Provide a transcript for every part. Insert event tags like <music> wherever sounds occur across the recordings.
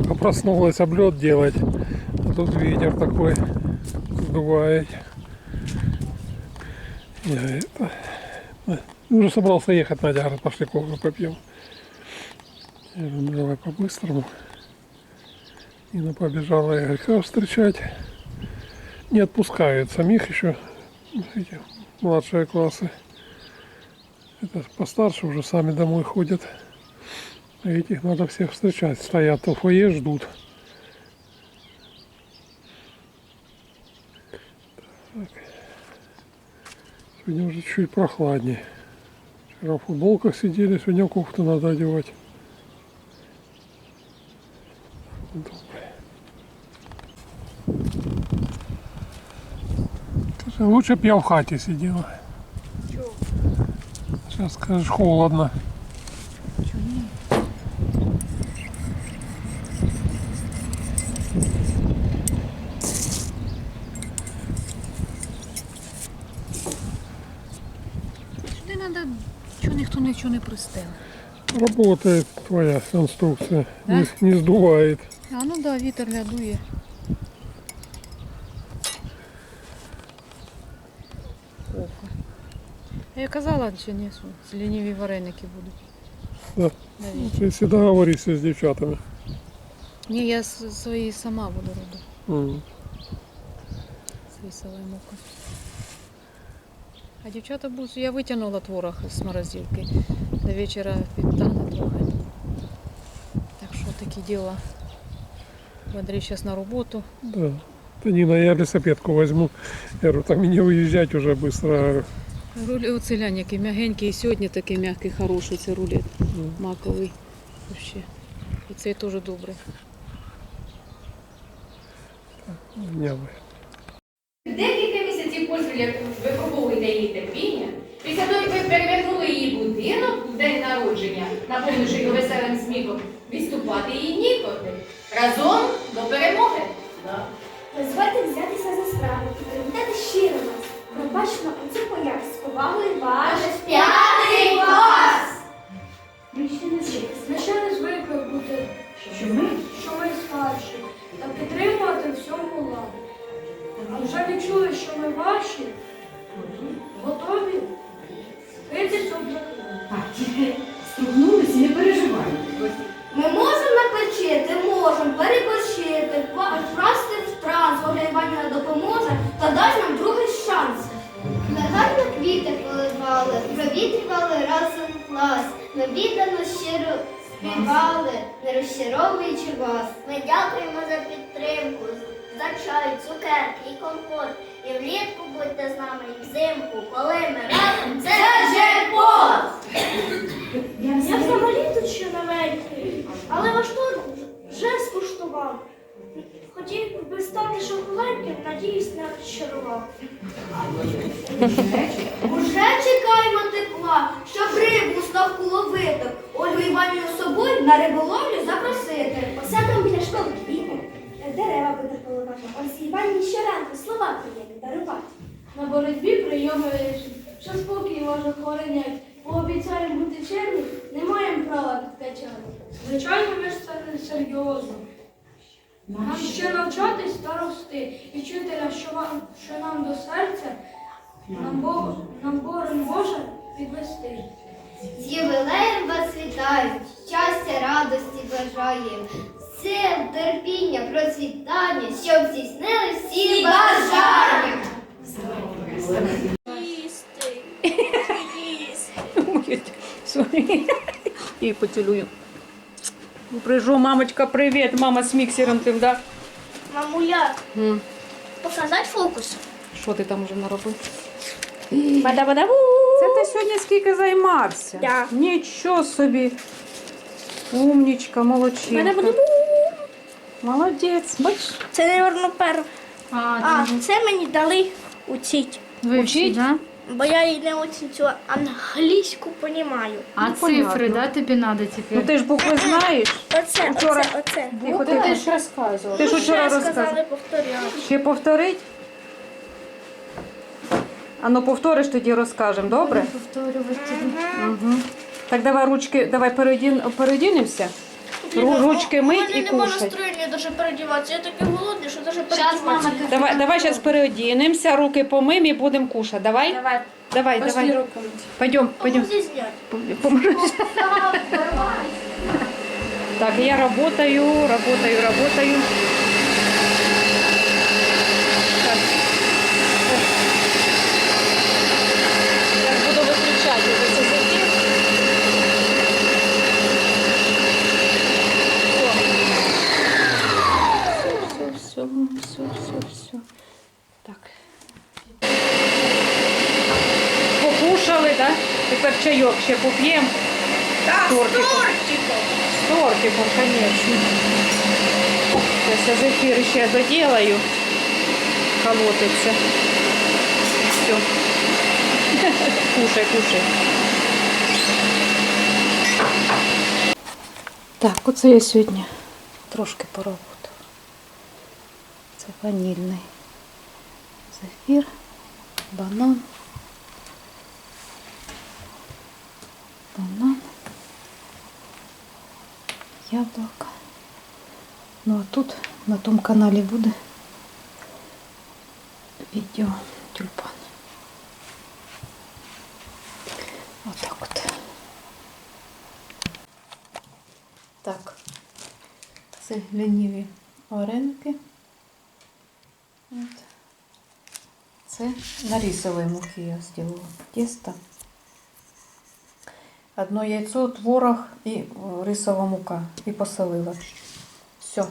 Только проснулась облет делать. А тут ветер такой сдувает. Я это... э, Уже собрался ехать, Надя говорит, пошли кофе попьем. Я говорю, ну давай по-быстрому. Инна побежала Игорька встречать. Не отпускают самих еще эти младшие классы. Это постарше уже сами домой ходят. Этих надо всех встречать. Стоят в фойе, ждут. Так. Сегодня уже чуть прохладнее. Вчера в футболках сидели, сегодня кофту надо одевать. Лучше б я в хаті сиділа. Чого? Сейчас скажешь холодно. Сюди треба, чого ніхто нічого не пристав. Работает твоя конструкция. Да? Не, не сдувает. А ну да, вітер лядує. Охо. А Я казала, що ні, що лініві вареники будуть. Да. на вечір. Ты всегда договоришься с девчатами. Ні, я с- свої сама буду робити. М. Свої села мука. А дівчата будуть, я витягнула творог з морозилки. До вечора підтягне трохи. Так що такі діла. Андрій зараз на роботу. Да. Да Нина, я велосипедку возьму. Я говорю, там и не уезжать уже быстро. Говорю, Руль оце глянь, який м'ягенький, і сьогодні такий м'який, хороший це рулет Мгм. маковий. Вообще. І цей теж добрий. Декілька місяців поспіль, як випробовуєте її терпіння, після того, як ви перевернули її будинок в день народження, наповнивши його веселим сміхом, відступати її ніколи. Разом до перемоги. Дозвольте взятися за справу Ми віддано щиро співали, не розчаровуючи вас. Ми дякуємо за підтримку, за чай, цукерки і компот. І влітку будьте з нами, і взимку, коли ми разом це джекпот! Я взагалі тут ще новенький, але ваш торт вже скуштував. Хотів би стати шоколадним, надіюсь, не розчарував. Уже чекаємо тепла, щоб рибу ставку ловити. Ольгу Іванівну з собою на риболовлю запросити. Посадимо біля школи квіти, дерева буде поливати. Ось Іванівні щоранку слова приємні дарувати. На боротьбі прийоми рішень, що спокій може охоронять. Пообіцяємо бути чемні, не маємо права підкачати. Звичайно, ми ж це не серйозно. Нам ще навчатись та рости. І вчителя, що, вам, що нам до серця, нам, Бог, нам Борон Боже підвести. З ювілеєм вас вітають, щастя, радості бажаємо. Сил, терпіння, процвітання, щоб здійснили всі бажання. І поцілую. Прийшов, мамочка, привіт, мама з міксером тим, да? Мамуля, показати фокус. Що ти там уже наробив? Бада-бада-бу. Це ти сьогодні скільки займався? Да. Нічого собі. Умнічка, молодчинка. Молодець. Бач, Це, мабуть, перше. А, це мені дали учить. Учить? да? Бо я її не очень цю англійську понімаю. А Ну, цифри, понятно. да, тобі треба Ну тепер? ти ж букви знаєш. Оце, Вчора- оце, оце. Тихо, Ти тихо. ж розказував. Ти ж Ну, вчора ще розказав. сказали повторяти. Ще повторить? А ну повториш, тоді розкажемо, добре? Повторювати. Угу. Так давай ручки, давай переодін, переодінемося. Ру- Ручки У мить мене і кушать. настроєння навіть переодіватися. Я такий голодний, що Сейчас мама Давай, давай зараз переодінемося, руки помим і будемо кушати. Давай? Давай. Давай, давай. руку. Пойдем, пойдем. Поможешь? Так, я работаю, работаю, работаю. чайок ще поп'ємо. Так, з тортиком. З тортиком, конечно. Сейчас я зефир ще доделаю. Колотиться. Все. <laughs> Кушай, кушай. Так, оце я сьогодні трошки поработала. Це ванільний зефір, банан. Банан, яблуко. Ну а тут на тому каналі буде відео тюльпан. Отак от. Так. Це лініві вареники. От. Це на рисовій муки я зробила тісто. Одно яйцо, творог і е, рисова мука. І посолила. Все.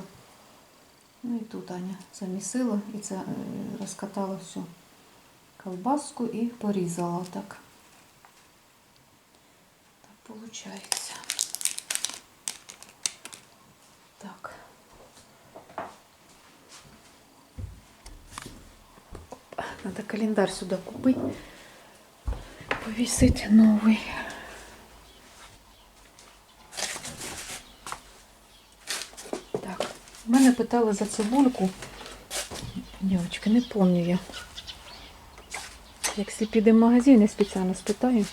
Ну і тут Аня замісила і це е, розкатала всю колбаску і порізала так. Так виходить. Так. Надо календарь сюда купить. Повісити новий. Так, мене питали за цибульку. Дівчатки, не пам'ятаю я. Якщо підемо в магазин, я спеціально спитаю.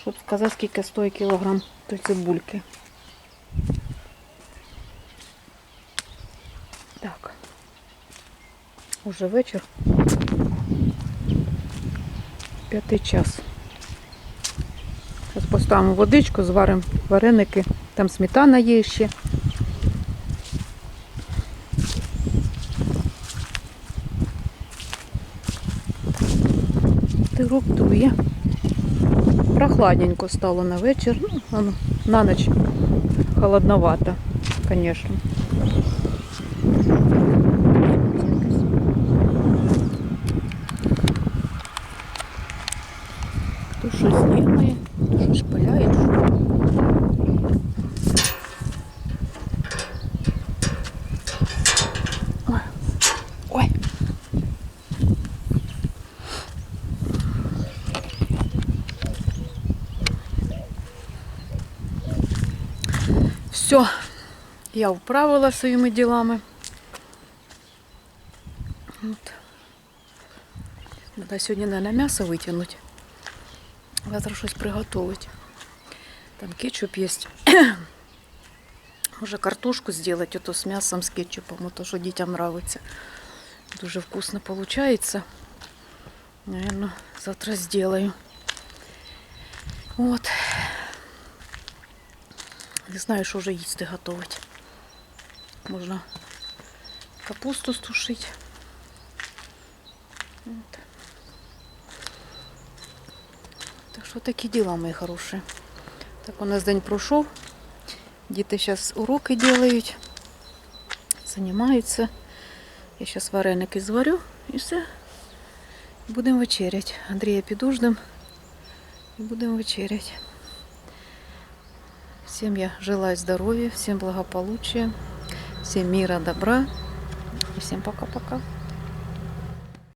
Щоб сказати, скільки стоїть кілограм той цибульки. Так. Уже вечір. П'ятий час. Зараз поставимо водичку, зваримо вареники. Там сметана є ще. Тирок дує. Прохладненько стало на вечір. Ну, на ніч холодновато, звісно. Все, я вправила своїми ділами. От. Надо сьогодні, наверное, м'ясо витягнути. Завтра щось приготувати. Там кетчуп є. <coughs> Може картошку зробити ото з м'ясом, з кетчупом, то що дітям подобається. Дуже вкусно виходить. Наверное, завтра сделаю. От. Не знаю, що вже їсти готувати. Можна капусту стушити. От. Так що такі діла, мої хороші. Так у нас день пройшов. Діти зараз уроки роблять, займаються. Я зараз вареники зварю і все. Будемо вечеряти. Андрія підождем і будемо вечеряти. Всем я желаю здоровья, всем благополучия, всем мира, добра. И всем пока-пока.